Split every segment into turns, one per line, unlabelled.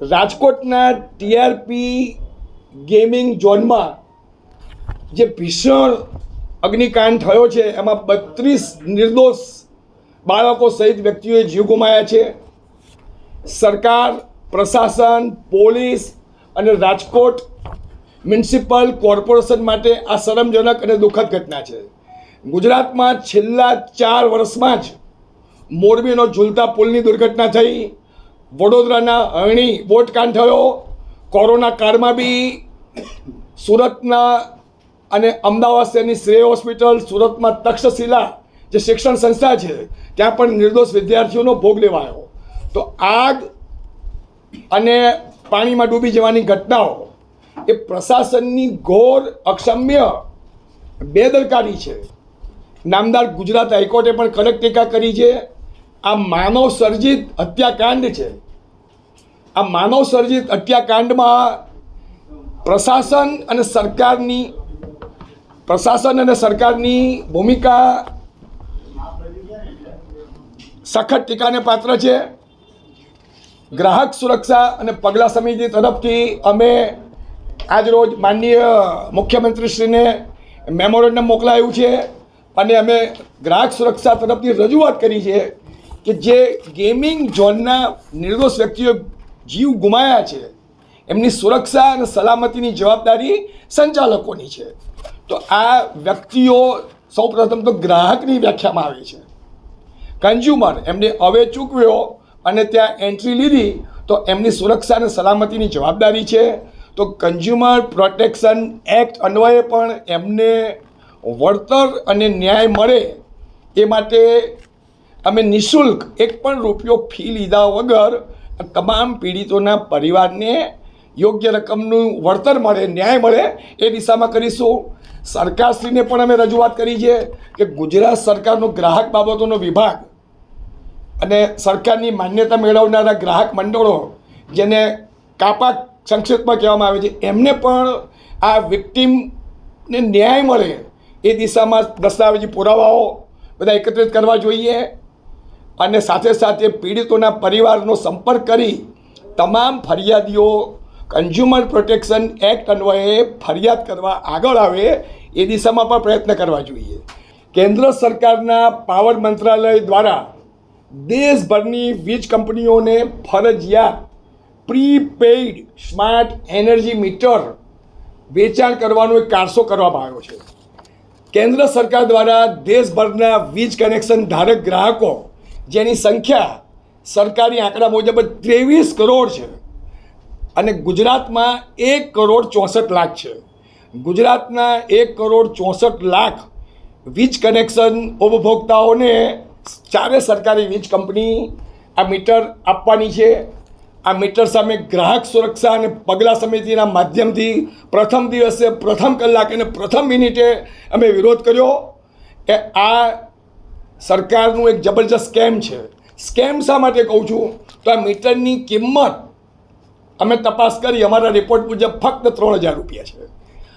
રાજકોટના TRP gaming ઝોનમાં જે ભીષણ અગ્નિકાંડ થયો છે, એમાં બત્રીસ નિર્દોષ બાળકો સહિત વ્યક્તિઓએ જીવ ગુમાયા છે. સરકાર, પ્રશાસન, પોલીસ અને રાજકોટ મ્યુનિસિપલ કોર્પોરેશન માટે આ શરમજનક અને દુઃખદ ઘટના છે. ગુજરાતમાં છેલ્લા ચાર વર્ષમાં જ મોરબીનો ઝૂલતા પુલની દુર્ઘટના થઈ. વડોદરાના અણી બોટકાંડ થયો. કોરોના કાળમાં બી સુરતના અને અમદાવાદ શહેરની શ્રેય હોસ્પિટલ, સુરતમાં તક્ષશિલા જે શિક્ષણ સંસ્થા છે, ત્યાં પણ નિર્દોષ વિદ્યાર્થીઓનો ભોગ લેવાયો. તો આગ અને પાણીમાં ડૂબી જવાની ઘટનાઓ એ પ્રશાસનની ઘોર અક્ષમ્ય બેદરકારી છે. નામદાર ગુજરાત હાઈકોર્ટે પણ કડક ટીકા કરી છે. આ માનવ સર્જિત હત્યાકાંડ છે. આ માનવ સર્જિત હત્યાકાંડમાં પ્રશાસન અને સરકારની, પ્રશાસન અને સરકારની ભૂમિકા સખત ટીકાને પાત્ર છે. ગ્રાહક સુરક્ષા અને પગલાં સમિતિ તરફથી અમે આજરોજ માનનીય મુખ્યમંત્રીશ્રીને મેમોરેન્ડમ મોકલાયું છે અને અમે ગ્રાહક સુરક્ષા તરફથી રજૂઆત કરી છે કે જે ગેમિંગ ઝોનના નિર્દોષ વ્યક્તિઓ જીવ ગુમાયા છે. એમની સુરક્ષા અને સલામતીની જવાબદારી સંચાલકોની છે. તો આ વ્યક્તિઓ સૌપ્રથમ તો ગ્રાહકની વ્યાખ્યામાં આવે છે. કન્ઝ્યુમર એમને હવે ચૂકવ્યો અને ત્યાં એન્ટ્રી લીધી, તો એમની સુરક્ષા અને સલામતીની જવાબદારી છે. તો કન્ઝ્યુમર પ્રોટેક્શન એક્ટ અન્વયે પણ એમને વળતર અને ન્યાય મળે એ માટે અમે નિઃશુલ્ક એક પણ રૂપિયો ફી લીધા વગર તમામ પીડિતોના પરિવારને યોગ્ય રકમનું વળતર મળે, ન્યાય મળે એ દિશામાં કરીશું. સરકારશ્રીને પણ અમે રજૂઆત કરી છે કે ગુજરાત સરકારનો ગ્રાહક બાબતોનો વિભાગ અને સરકારની માન્યતા મેળવનારા ગ્રાહક મંડળો, જેને કાપા સંક્ષેપમાં કહેવામાં આવે છે, એમને પણ આ વિક્ટીમને ન્યાય મળે એ દિશામાં દસ્તાવેજી પુરાવાઓ બધા એકત્રિત કરવા જોઈએ. અને સાથે સાથે પીડિતોના પરિવારનો સંપર્ક કરી તમામ ફરિયાદીઓ કન્ઝ્યુમર પ્રોટેક્શન એક્ટ અન્વયે ફરિયાદ કરવા આગળ આવે એ દિશામાં પણ પ્રયત્ન કરવા જોઈએ. કેન્દ્ર સરકારના પાવર મંત્રાલય દ્વારા દેશભરની વીજ કંપનીઓને ફરજિયાત પ્રીપેઇડ સ્માર્ટ એનર્જી મીટર વેચાણ કરવાનો એક કારસો કરવામાં આવ્યો છે. કેન્દ્ર સરકાર દ્વારા દેશભરના વીજ કનેક્શન ધારક ગ્રાહકો જેની સંખ્યા સરકારી આંકડા મુજબ ત્રેવીસ કરોડ છે. અને ગુજરાતમાં એક કરોડ ચોસઠ લાખ છે. ગુજરાતના એક કરોડ ચોસઠ લાખ વીજ કનેક્શન ઉપભોક્તાઓને ચારે સરકારી વીજ કંપની આ મીટર આપવાની છે. આ મીટર સામે ગ્રાહક સુરક્ષા અને પગલાં સમિતિના માધ્યમથી પ્રથમ દિવસે પ્રથમ કલાકે અને પ્રથમ મિનિટે અમે વિરોધ કર્યો કે આ સરકારનું એક જબરજસ્ત સ્કેમ છે. સ્કેમ શા માટે કહું છું? તો આ મીટરની કિંમત અમે તપાસ કરી, અમારા રિપોર્ટ મુજબ ફક્ત ત્રણ હજાર રૂપિયા છે.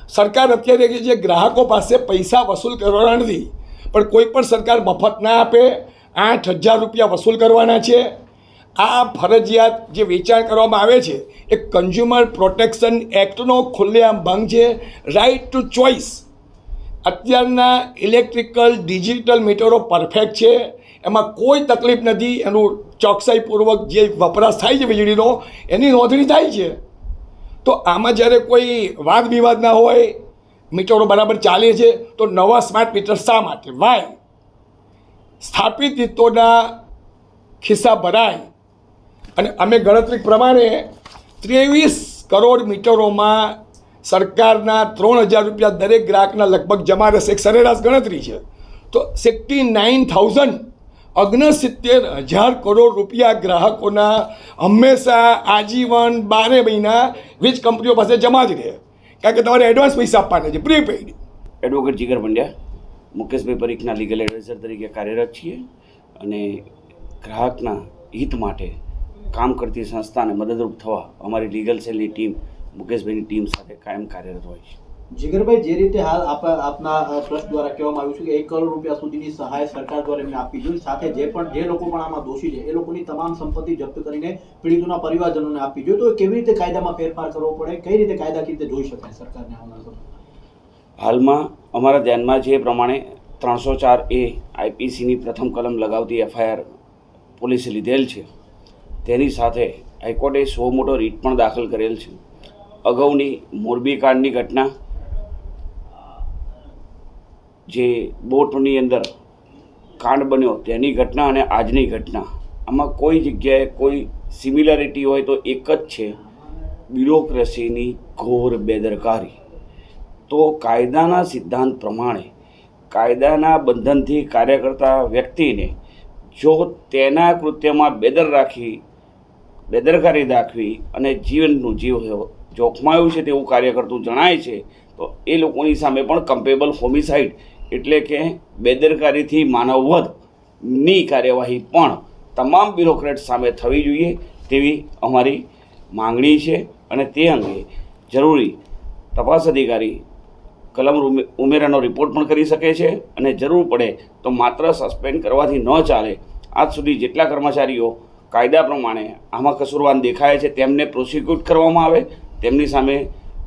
સરકાર અત્યારે જે ગ્રાહકો પાસે પૈસા વસૂલ કરવાના નથી, પણ કોઈ પણ સરકાર મફત ના આપે, આઠ હજાર રૂપિયા વસૂલ કરવાના છે. આ ફરજિયાત જે વેચાણ કરવામાં આવે છે, એ કન્ઝ્યુમર પ્રોટેક્શન એક્ટનો ખુલ્લેઆમ ભંગ છે. રાઇટ ટુ ચોઇસ અત્યારના ઇલેક્ટ્રિકલ ડિજિટલ મીટરો પરફેક્ટ છે. એમાં કોઈ તકલીફ નથી. એનું ચોકસાઈપૂર્વક જે વપરાશ થાય છે વીજળીનો, એની નોંધણી થાય છે. તો આમાં જ્યારે કોઈ વાદ વિવાદ ના હોય, મીટરો બરાબર ચાલે છે, તો નવા સ્માર્ટ મીટર શા માટે? વાય સ્થાપિત હિતોના ખિસ્સા ભરાય. અને અમે ગણતરી પ્રમાણે ત્રેવીસ કરોડ મીટરોમાં સરકારના ત્રણ હજાર રૂપિયા દરેક ગ્રાહકના લગભગ જમા રહેશે. એક સરેરાશ ગણતરી છે. તો સિક્સટી નાઇન થાઉઝન્ડ અગ્નસિત્તેર હજાર કરોડ રૂપિયા ગ્રાહકોના હંમેશા આજીવન બારે મહિના વીજ કંપનીઓ પાસે જમા જ રહે. કારણ કે તમારે એડવાન્સ પૈસા આપવાના છે પ્રીપેઇડ
એડવોકેટ જીગર પંડ્યા, મુકેશભાઈ પરીખના લીગલ એડવાઇઝર તરીકે કાર્યરત છીએ અને ગ્રાહકના હિત માટે કામ કરતી સંસ્થાને મદદરૂપ થવા અમારી લીગલ સેલની ટીમ મુકેશભાઈની ટીમ સાથે કાયમ કાર્યરત હોય છે.
જીગરભાઈ જે રીતે હાલ આપ આપના ટ્રસ્ટ દ્વારા કહેવામાં આવ્યું છે કે એક કરોડ રૂપિયા સુધીની સહાય સરકાર દ્વારા એમને આપી જોઈએ સાથે જે પણ જે લોકો પણ આમાં દોષી છે એ લોકોની તમામ સંપત્તિ જપ્ત કરીને પીડિતોના પરિવારજનોને આપવી જોઈએ. તો કેવી રીતે કાયદામાં ફેરફાર કરવો પડે? કઈ રીતે કાયદાકીય રીતે જોઈ શકાય સરકારને આમાં
હાલમાં અમારા ધ્યાનમાં જે પ્રમાણે ત્રણસો ચાર એ આઈપીસીની પ્રથમ કલમ લગાવતી એફઆઈઆર પોલીસે લીધેલ છે. તેની સાથે હાઈકોર્ટે સો મોટો રીટ પણ દાખલ કરેલ છે. અગાઉની મોરબી કાંડની ઘટના, જે બોટની અંદર કાંડ બન્યો તેની ઘટના અને આજની ઘટના. આમાં કોઈ જગ્યાએ કોઈ સિમિલારિટી હોય તો એક જ છે, બ્યુરોક્રેસીની ઘોર બેદરકારી. તો કાયદાના સિદ્ધાંત પ્રમાણે, કાયદાના બંધનથી કાર્ય કરતા વ્યક્તિને જો તેના કૃત્યમાં બેદર રાખી, બેદરકારી દાખવી અને જીવનનું જીવ જોખમાયું છે તેવું કાર્ય કરતું જણાય છે, તો એ લોકોની સામે પણ કમ્પેબલ હોમિસાઇડ એટલે કે બેદરકારીથી માનવવધની કાર્યવાહી પણ તમામ બ્યુરોક્રેટ સામે થવી જોઈએ તેવી અમારી માંગણી છે અને તે અંગે જરૂરી તપાસ અધિકારી કલમ ઉમે- ઉમેરાનો રિપોર્ટ પણ કરી શકે છે અને જરૂર પડે તો માત્ર સસ્પેન્ડ કરવાથી ન ચાલે. આજ સુધી જેટલા કર્મચારીઓ કાયદા પ્રમાણે આમાં કસૂરવાન દેખાય છે તેમને પ્રોસિક્યુટ કરવામાં આવે તેમની સામે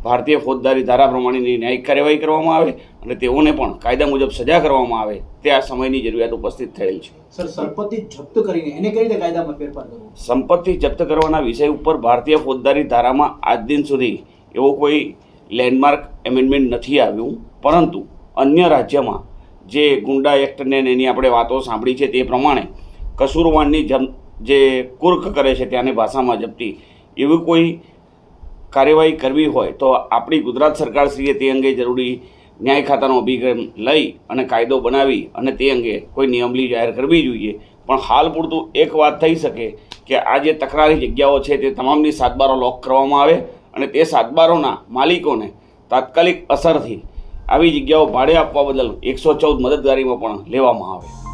ભારતીય ફોજદારી ધારા પ્રમાણેની ન્યાયિક કાર્યવાહી કરવામાં આવે અને તેઓને પણ કાયદા મુજબ સજા કરવામાં આવે તે આ સમયની જરૂરિયાત ઉપસ્થિત થયેલ છે.
સર સંપત્તિ જપ્ત કરીને એને કઈ રીતે કાયદામાં ફેરફાર કરવો?
સંપત્તિ જપ્ત કરવાના વિષય ઉપર ભારતીય ફોજદારી ધારામાં આજ દિન સુધી એવો કોઈ લેન્ડમાર્ક એમેન્ડમેન્ટ નથી આવ્યું પરંતુ અન્ય રાજ્યમાં જે ગુંડા એક્ટને એની આપણે વાતો સાંભળી છે તે પ્રમાણે કસૂરવાનની જમ જે કુર્ક કરે છે ત્યાંની ભાષામાં જપ્તી એવી કોઈ કાર્યવાહી કરવી હોય તો આપણી ગુજરાત સરકારશ્રીએ તે અંગે જરૂરી ન્યાય ખાતાનો અભિગમ લઈ અને કાયદો બનાવી અને તે અંગે કોઈ નિયમલી જાહેર કરવી જોઈએ. પણ હાલ પૂરતું એક વાત થઈ શકે કે આ જે તકરારી જગ્યાઓ છે તે તમામની સાતબારો લોક કરવામાં આવે અને તે સાતબારોના માલિકોને તાત્કાલિક અસરથી આવી જગ્યાઓ ભાડે આપવા બદલ એકસો ચૌદ મદદગારીમાં પણ લેવામાં આવે.